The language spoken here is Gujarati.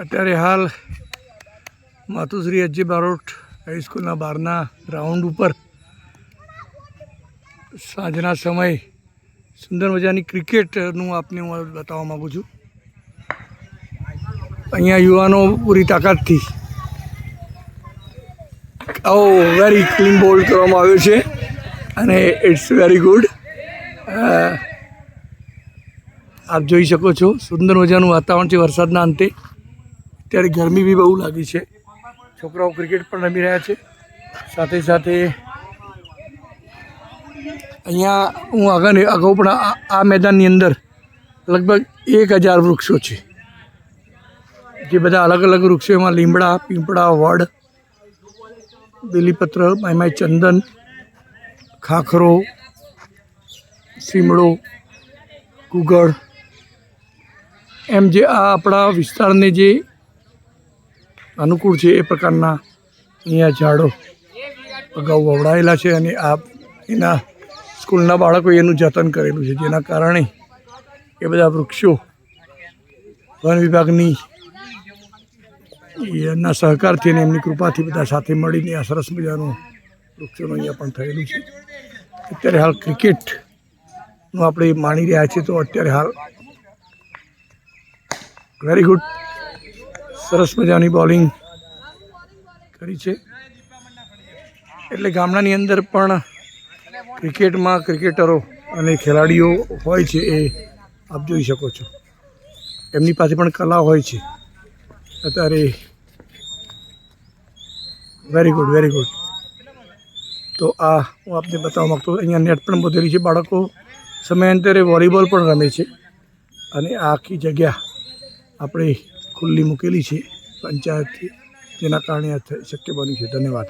અત્યારે હાલ માતુશ્રી અજય બારોટ હાઈસ્કૂલના બહારના ગ્રાઉન્ડ ઉપર સાંજના સમયે સુંદર મજાની ક્રિકેટનું આપને હું બતાવવા માગું છું. અહીંયા યુવાનો પૂરી તાકાતથી ઓ વેરી ક્લીન બોલ કરવામાં આવ્યો છે અને ઇટ્સ વેરી ગુડ આપ જોઈ શકો છો, સુંદર મજાનું વાતાવરણ છે વરસાદના અંતે. અત્યારે ગરમી બી બહુ લાગી છે. છોકરાઓ ક્રિકેટ પણ રમી રહ્યા છે. સાથે સાથે અહીંયા હું આગળ અગાઉ પણ આ મેદાનની અંદર લગભગ એક હજાર વૃક્ષો છે. જે બધા અલગ અલગ વૃક્ષો એમાં લીમડા, પીંપળા, વડ, બીલીપત્ર, માય ચંદન, ખાખરો, સીમડો કુગળ એમ જે આ આપણા વિસ્તારને જે અનુકૂળ છે એ પ્રકારના અહીંયા ઝાડો અગાઉ વવડાયેલા છે અને આ એના સ્કૂલના બાળકોએ એનું જતન કરેલું છે, જેના કારણે એ બધા વૃક્ષો વન વિભાગની એના સહકારથી અને એમની કૃપાથી બધા સાથે મળીને આ સરસ મજાનું વૃક્ષોનું અહીંયા પણ થયેલું છે. અત્યારે હાલ ક્રિકેટનું આપણે માણી રહ્યા છીએ તો અત્યારે હાલ વેરી ગુડ સરસ મજાની બોલિંગ કરી છે. એટલે ગામડાની અંદર પણ ક્રિકેટમાં ક્રિકેટરો અને ખેલાડીઓ હોય છે એ આપ જોઈ શકો છો. એમની પાસે પણ કલા હોય છે. અત્યારે વેરી ગુડ વેરી ગુડ તો આ હું આપને બતાવવા માગતો અહીંયા નેટ પણ બધેલી છે. બાળકો સમયાંતરે વોલીબોલ પણ રમે છે. અને આખી જગ્યા આપણે ખુલ્લી મૂકેલી છે પંચાયતથી. જેના કારણે આ શક્ય બન્યું છે. ધન્યવાદ.